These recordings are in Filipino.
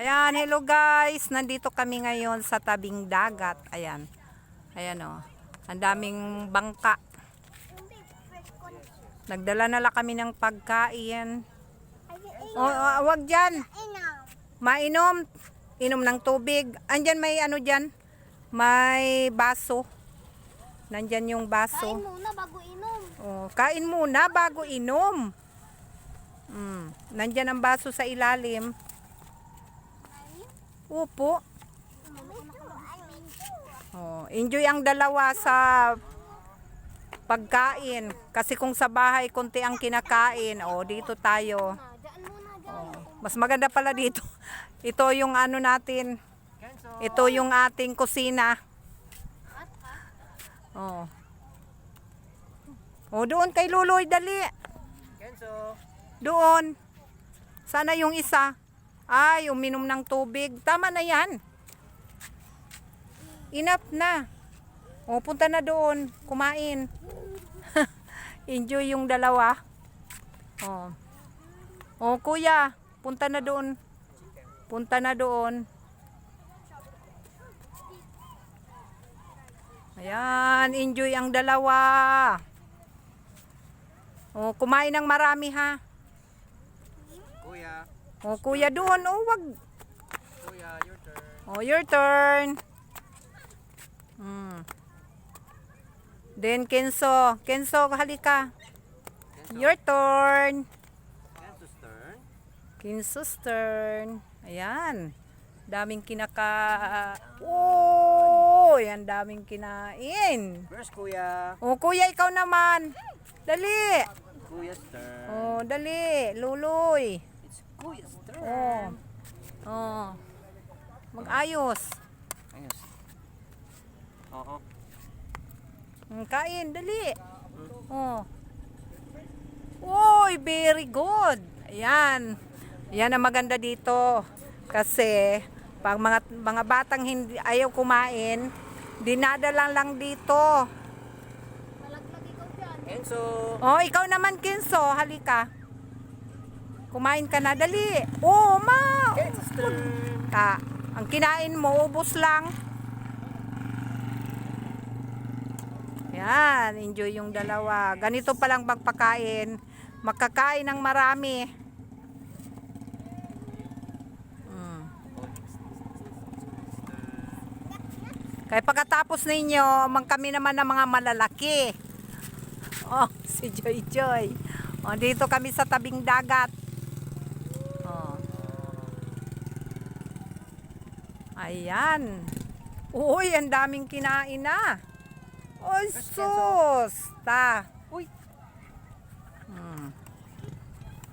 Ayan, hello guys. Nandito kami ngayon sa tabing dagat. Ayan. Ayan o. Ang daming bangka. Nagdala na lang kami ng pagkain. O, oh, wag dyan. Mainom. Inom ng tubig. Andyan may ano dyan? May baso. Nandyan yung Kain baso. muna bago inom. Oh, kain muna bago inom. Mm. Nandyan ang baso sa ilalim. Upo. Oh, enjoy ang dalawa sa pagkain. Kasi kung sa bahay, konti ang kinakain. Oh, dito tayo. Dyan. Mas maganda pala dito. Ito yung ano natin. Ito yung ating kusina. Oh. Oh, doon kay Luloy, dali. Kenzo. Doon. Sana yung isa. Ay, uminom ng tubig. Tama na yan. Enough na. O, punta na doon. Kumain. Enjoy yung dalawa. O. O, kuya. Punta na doon. Punta na doon. Ayan, enjoy ang dalawa. O, kumain ng marami ha. Kuya. O, kuya doon. O, wag. Kuya, your turn. O, your turn. Hmm. Then, Kenzo. Kenzo, halika. Kenzo. Your turn. Kenzo's turn. Kenzo's turn. Ayan. Daming kinaka... Oh, yan daming kinain. Where's Kuya? O, kuya, ikaw naman. Dali. Kuya's turn. O, dali. Luloy. It's Kuya's O. turn. O. Mag-ayos. Ayos. Oo. Mm, Kain, dali. Oh. Uy, very good. Ayan. Ayan ang maganda dito. Kasi, pag mga, mga batang hindi, ayaw kumain, dinadala lang dito. Malaglag ikaw dyan. Kenzo. Oh, ikaw naman, Kinso. Halika. Kumain ka na. Dali. Oh, ma. Turn. Ka. Ang kinain mo, ubos lang. Yan, enjoy yung dalawa. Ganito palang magpakain. Makakain ng marami. Mm. Kaya pagkatapos ninyo, mang kami naman ng mga malalaki. Oh, si Joy Joy. Oh, dito kami sa tabing dagat. Ayan. Uy, ang daming kinain na. Oy, sus. Ta. Uy. Hmm.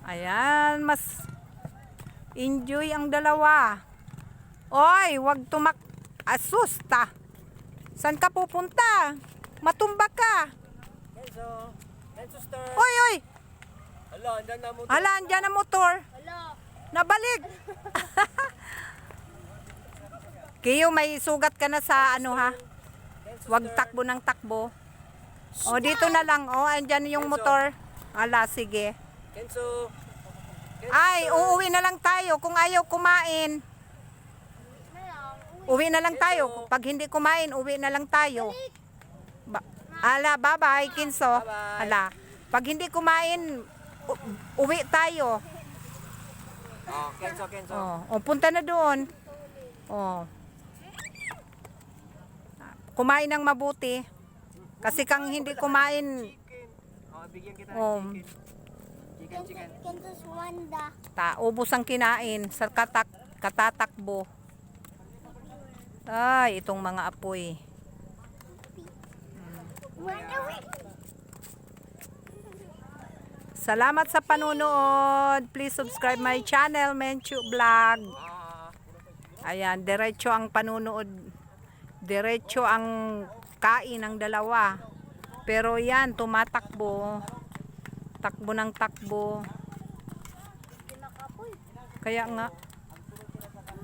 Ayan, mas enjoy ang dalawa. Oy, wag tumak... Asusta. San ka pupunta? Matumba ka. Kenzo. Kenzo's turn. Oy, oy. Hala, andyan na mo. Hala, andyan ang motor. Hala. Nabalik. Kiyo, may sugat ka na sa ano ha? Kenzo's Wag turn. takbo ng takbo. O, dito na lang. O, andyan yung motor. Ala, sige. Kenzo. Ay, uuwi na lang tayo kung ayaw kumain. Uwi na lang tayo. Pag hindi kumain, uwi na lang tayo. Ba ala, bye-bye, Kinso. Ala, pag hindi kumain, uwi tayo. Oh, Kenzo, Kenzo. Oh, oh, punta na doon. Oh. Kumain ng mabuti. Kasi kang hindi kumain, Chicken. Oh, bigyan kita Oh. ng chicken. Chicken, chicken. Kentos Wanda. ta, ubos ang kinain sa katak, katatakbo. Ay, itong mga apoy. Wait. Salamat sa panunood. Please subscribe my channel, Menchu Vlog. Ah. Ayan, diretso ang panunood. Diretso ang kain ng dalawa. Pero yan, tumatakbo. Takbo ng takbo. Kaya nga,